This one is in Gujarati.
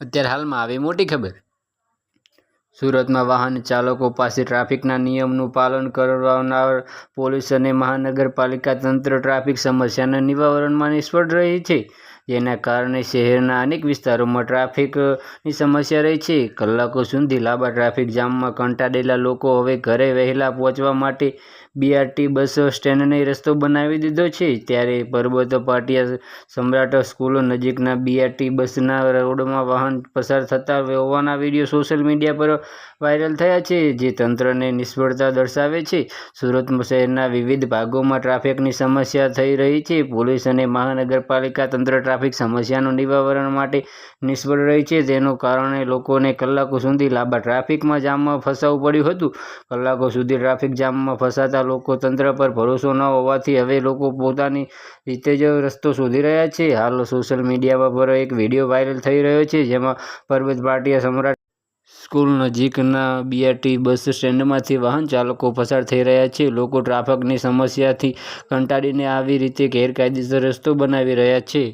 અત્યારે હાલમાં આવી મોટી ખબર? સુરતમાં વાહન ચાલકો પાસે ટ્રાફિકના નિયમનું પાલન કરવાનાર પોલીસ અને મહાનગરપાલિકા તંત્ર ટ્રાફિક સમસ્યાના નિવારણમાં નિષ્ફળ રહી છે. જેના કારણે શહેરના અનેક વિસ્તારોમાં ટ્રાફિકની સમસ્યા રહી છે. કલાકો સુધી લાંબા ટ્રાફિક જામમાં કંટાળેલા લોકો હવે ઘરે વહેલા પહોંચવા માટે બીઆરટી બસ સ્ટેન્ડને રસ્તો બનાવી દીધો છે. ત્યારે પરબતો પાટિયા સમ્રાટ સ્કૂલો નજીકના બીઆરટી બસના રોડમાં વાહન પસાર થતા હોવાના વીડિયો સોશિયલ મીડિયા પર વાયરલ થયા છે, જે તંત્રને નિષ્ફળતા દર્શાવે છે. સુરત શહેરના વિવિધ ભાગોમાં ટ્રાફિકની સમસ્યા થઈ રહી છે. પોલીસ અને મહાનગરપાલિકા તંત્ર ટ્રાફિક સમસ્યાનું નિવારણ માટે નિષ્ફળ રહી છે. તેનું કારણે લોકોને કલાકો સુધી લાંબા ટ્રાફિકમાં જામમાં ફસાવું પડ્યું હતું. કલાકો સુધી ટ્રાફિક જામમાં ફસાતા લોકો તંત્ર પર ભરોસો ન હોવાથી હવે લોકો પોતાની રીતે જ રસ્તો શોધી રહ્યા છે. હાલ સોશિયલ મીડિયામાં પર એક વીડિયો વાયરલ થઈ રહ્યો છે, જેમાં પરબત ભાટિયા સમ્રાટ સ્કૂલ નજીકના બીઆરટી બસ સ્ટેન્ડમાંથી વાહન ચાલકો પસાર થઈ રહ્યા છે. લોકો ટ્રાફિકની સમસ્યાથી કંટાળીને આવી રીતે ગેરકાયદેસર રસ્તો બનાવી રહ્યા છે.